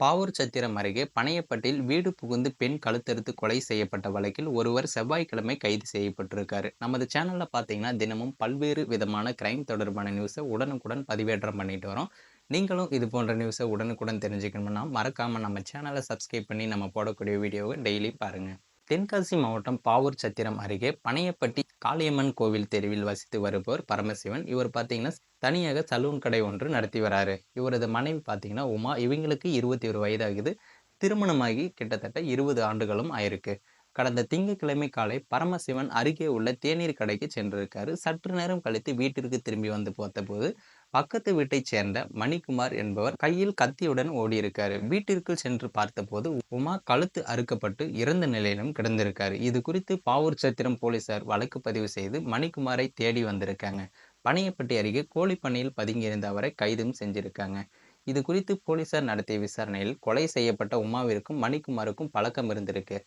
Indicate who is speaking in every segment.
Speaker 1: பாவூர் சத்திரம் அருகே பனையப்பட்டில் வீடு புகுந்து பெண் கழுத்தறுத்து கொலை செய்யப்பட்ட வழக்கில் ஒருவர் செவ்வாய்க்கிழமை கைது செய்யப்பட்டிருக்காரு. நமது சேனல்ல பார்த்தீங்கன்னா தினமும் பல்வேறு விதமான கிரைம் தொடர்பான நியூஸை உடனுக்குடன் பதிவேற்றம் பண்ணிட்டு வரோம். நீங்களும் இது போன்ற நியூஸை உடனுக்குடன் தெரிஞ்சுக்கணும்னா மறக்காம நம்ம சேனலை சப்ஸ்கிரைப் பண்ணி நம்ம போடக்கூடிய வீடியோவை டெய்லி பாருங்க. தென்காசி மாவட்டம் பாவூர் சத்திரம் அருகே பனையப்பட்டி காளியம்மன் கோவில் தெருவில் வசித்து வருபவர் பரமசிவன். இவர் பார்த்தீங்கன்னா தனியாக சலூன் கடை ஒன்று நடத்தி வராரு. இவரது மனைவி பார்த்தீங்கன்னா உமா இவங்களுக்கு இருபத்தி ஒரு வயதாகுது. திருமணமாகி கிட்டத்தட்ட இருபது ஆண்டுகளும் ஆயிருக்கு. கடந்த திங்கட்கிழமை காலை பரமசிவன் அருகே உள்ள தேநீர் கடைக்கு சென்றிருக்காரு. சற்று நேரம் கழித்து வீட்டிற்கு திரும்பி வந்து பார்த்தபோது பக்கத்து வீட்டைச் சேர்ந்த மணிக்குமார் என்பவர் கையில் கத்தியுடன் ஓடியிருக்காரு. வீட்டிற்குள் சென்று பார்த்தபோது உமா கழுத்து அறுக்கப்பட்டு இறந்த நிலையிலும் கிடந்திருக்காரு. இது குறித்து பாவூர் சத்திரம் போலீசார் வழக்கு பதிவு செய்து மணிக்குமாரை தேடி வந்திருக்காங்க. பனையப்பட்டி அருகே கோழிப்பண்ணையில் பதுங்கியிருந்த அவரை கைதும் செஞ்சிருக்காங்க. இது குறித்து போலீசார் நடத்திய விசாரணையில் கொலை செய்யப்பட்ட உமாவிற்கும் மணிக்குமாருக்கும் பழக்கம் இருந்திருக்கு.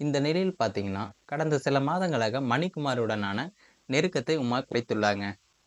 Speaker 1: இந்த நிலையில் பார்த்தீங்கன்னா கடந்த சில மாதங்களாக மணிக்குமாருடனான நெருக்கத்தை உமா குறைத்துள்ளாங்க.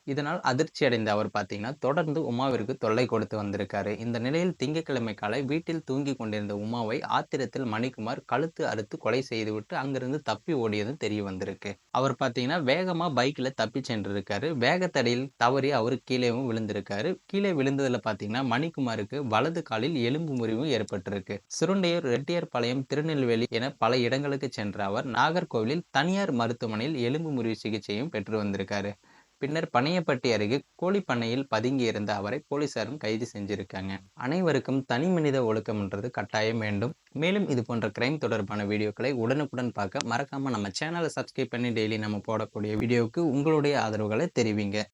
Speaker 1: இதனால் அதிர்ச்சி அடைந்த அவர் பார்த்தீங்கன்னா தொடர்ந்து உமாவிற்கு தொல்லை கொடுத்து வந்திருக்காரு. இந்த நிலையில் திங்கட்கிழமை காலை வீட்டில் தூங்கி கொண்டிருந்த உமாவை ஆத்திரத்தில் மணிக்குமார் கழுத்து அறுத்து கொலை செய்துவிட்டு அங்கிருந்து தப்பி ஓடியது தெரிய வந்திருக்கு. அவர் பார்த்தீங்கன்னா வேகமாக பைக்கில் தப்பி சென்றிருக்காரு. வேகத்தடையில் தவறி அவர் கீழேவும் விழுந்திருக்காரு. கீழே விழுந்ததில் பார்த்தீங்கன்னா மணிக்குமாருக்கு வலது காலில் எலும்பு முறிவும் ஏற்பட்டிருக்கு. சுருண்டையூர் ரெட்டியார்பாளையம் திருநெல்வேலி என பல இடங்களுக்கு சென்ற அவர் நாகர்கோவிலில் தனியார் மருத்துவமனையில் எலும்பு முறிவு சிகிச்சையும் பெற்று வந்திருக்காரு. பின்னர் பனையப்பட்டி அருகே கோழிப்பண்ணையில் பதுங்கியிருந்த அவரை போலீசாரும் கைது செஞ்சிருக்காங்க. அனைவருக்கும் தனி மனித ஒழுக்கம்ன்றது கட்டாயம் வேண்டும். மேலும் இது போன்ற கிரைம் தொடர்பான வீடியோக்களை உடனுக்குடன் பார்க்க மறக்காமல் நம்ம சேனலை சப்ஸ்கிரைப் பண்ணி டெய்லி நம்ம போடக்கூடிய வீடியோவுக்கு உங்களுடைய ஆதரவுகளை தெரிவிங்க.